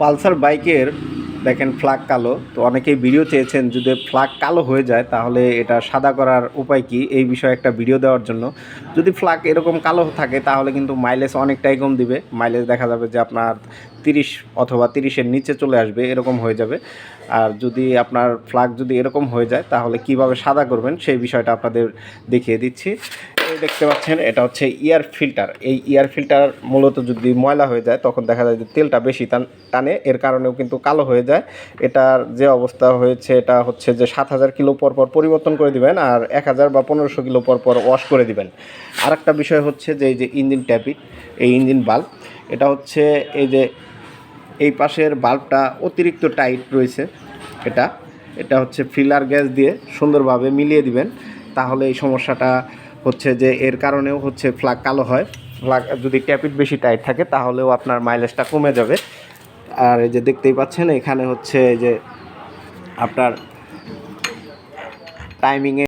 Pulsar বাইকের, দেখেন flag কালো, তো অনেকেই ভিডিও চেয়েছেন যদি ফ্ল্যাগ কালো হয়ে যায় তাহলে এটা সাদা করার উপায় কি? এই বিষয়ে একটা ভিডিও দেওয়ার জন্য। যদি ফ্ল্যাগ এরকম কালো থাকে তাহলে কিন্তু মাইলেজ অনেকটাই কম দিবে। মাইলেজ দেখা যাবে যে আপনার তিরিশ অথবা তিরিশের নিচে চলে আসবে, এরকম হয়ে যাবে। আর যদি আপনার ফ্ল্যাগ যদি এরকম হয়ে যায় তাহলে কীভাবে সাদা করবেন সেই বিষয়টা আপনাদের দেখিয়ে দিচ্ছি। দেখতে পাচ্ছেন, এটা হচ্ছে ইয়ার ফিল্টার এই ইয়ার ফিল্টার মূলত যদি ময়লা হয়ে যায়, তখন দেখা যায় যে তেলটা বেশি টান- এর কারণেও কিন্তু কালো হয়ে যায়। এটার যে অবস্থা হয়েছে, এটা হচ্ছে যে সাত হাজার কিলো পর পর পরিবর্তন করে দিবেন আর এক হাজার বা পনেরোশো কিলো পর পর ওয়াশ করে দিবেন। আরেকটা বিষয় হচ্ছে যে এই যে ইঞ্জিন ট্যাপিট এই ইঞ্জিন বাল্ব, এটা হচ্ছে এই যে এই পাশের বাল্বটা অতিরিক্ত টাইট রয়েছে এটা। এটা হচ্ছে ফিলার গ্যাস দিয়ে সুন্দরভাবে মিলিয়ে দিবেন। তাহলে এই সমস্যাটা হচ্ছে যে এর কারণেও হচ্ছে ফ্লাগ কালো হয়। ফ্লাগ যদি ট্যাপিট বেশি টাইট থাকে, তাহলেও আপনার মাইলেজটা কমে যাবে। আর এই যে দেখতেই পাচ্ছেন, এখানে হচ্ছে যে আপনার টাইমিংয়ে